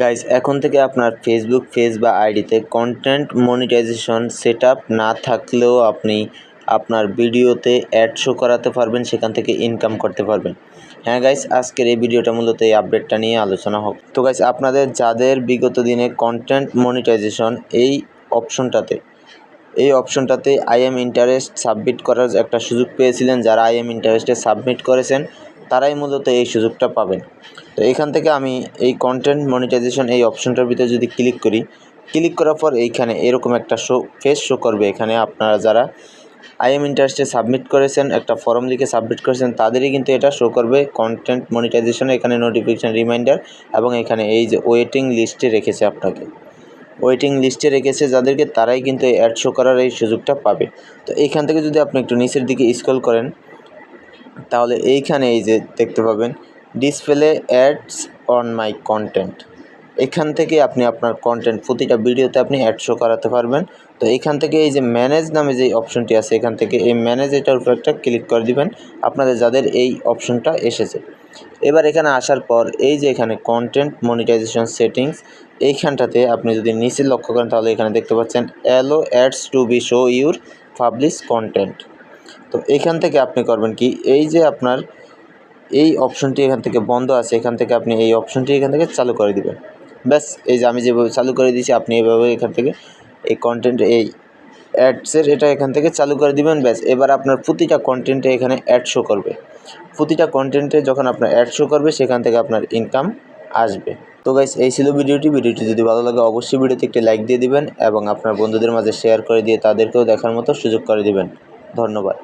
Guys এখন থেকে আপনার ফেসবুক পেজ বা আইডিতে কন্টেন্ট মনিটাইজেশন সেট না থাকলেও আপনি আপনার ভিডিওতে অ্যাড শো করাতে পারবেন, সেখান থেকে ইনকাম করতে পারবেন। হ্যাঁ গাইস আজকের এই ভিডিওটা মূলত এই আপডেটটা নিয়ে আলোচনা হোক। তো গাইস আপনাদের যাদের বিগত দিনে কন্টেন্ট মনিটাইজেশন এই অপশনটাতে এই অপশনটাতে আই এম ইন্টারেস্ট সাবমিট করার একটা সুযোগ পেয়েছিলেন, যারা আই এম ইন্টারেস্টে সাবমিট করেছেন তারাই মূলত এই সুযোগটা পাবেন। তো এখান থেকে আমি এই কন্টেন্ট মনিটাইজেশন এই অপশনটার ভিতরে যদি ক্লিক করি ক্লিক করার পর এইখানে এরকম একটা শো ফেস শো করবে। এখানে আপনারা যারা আই এম ইন্টারেস্টে সাবমিট করেছেন, একটা ফর্ম লিখে সাবমিট করেছেন, তাদেরই কিন্তু এটা শো করবে কন্টেন্ট মনিটাইজেশনে এখানে নোটিফিকেশান রিমাইন্ডার এবং এখানে এই যে ওয়েটিং লিস্টে রেখেছে আপনাকে। ওয়েটিং লিস্টে রেখেছে যাদেরকে, তারাই কিন্তু অ্যাড শো করার এই সুযোগটা পাবে। তো এইখান থেকে যদি আপনি একটু নিচের দিকে স্ক্রল করেন তাহলে এইখানে এই যে দেখতে পাবেন display ads on my content এখান থেকে আপনি আপনার কন্টেন্ট প্রতিটা ভিডিওতে আপনি অ্যাড শো করাতে পারবেন। তো এখান থেকে এই যে ম্যানেজ নামে যে অপশনটি আছে, এখান থেকে এই ম্যানেজ এটার উপর একটা ক্লিক করে দিবেন। আপনাদের যাদের এই অপশনটা এসেছে। এবার এখানে আসার পর এই যে এখানে কন্টেন্ট মনিটাইজেশন সেটিংস এইখানটাতে আপনি যদি নিচে লক্ষ্য করেন, তাহলে এখানে দেখতে পাচ্ছেন allow ads to be show your publish content তো এখান থেকে আপনি করবেন কি, এই যে আপনার এই অপশনটি এখান থেকে বন্ধ আছে, এখান থেকে আপনি এই অপশনটি এখান থেকে চালু করে দিবেন। ব্যাস, এই যে আমি যেভাবে চালু করে দিয়েছি, আপনি এভাবে এখান থেকে এই কন্টেন্ট এই অ্যাডসের এটা এখান থেকে চালু করে দিবেন, ব্যাস। এবার আপনার প্রতিটা কন্টেন্টে এখানে অ্যাড শো করবে। প্রতিটা কন্টেন্টে যখন আপনার অ্যাড শো করবে, সেখান থেকে আপনার ইনকাম আসবে। তো গাইস এই ছিল ভিডিওটি। ভিডিওটি যদি ভালো লাগে, অবশ্যই ভিডিওতে একটি লাইক দিয়ে দিবেন এবং আপনার বন্ধুদের মাঝে শেয়ার করে দিয়ে তাদেরকেও দেখার মতো সুযোগ করে দিবেন। ধন্যবাদ।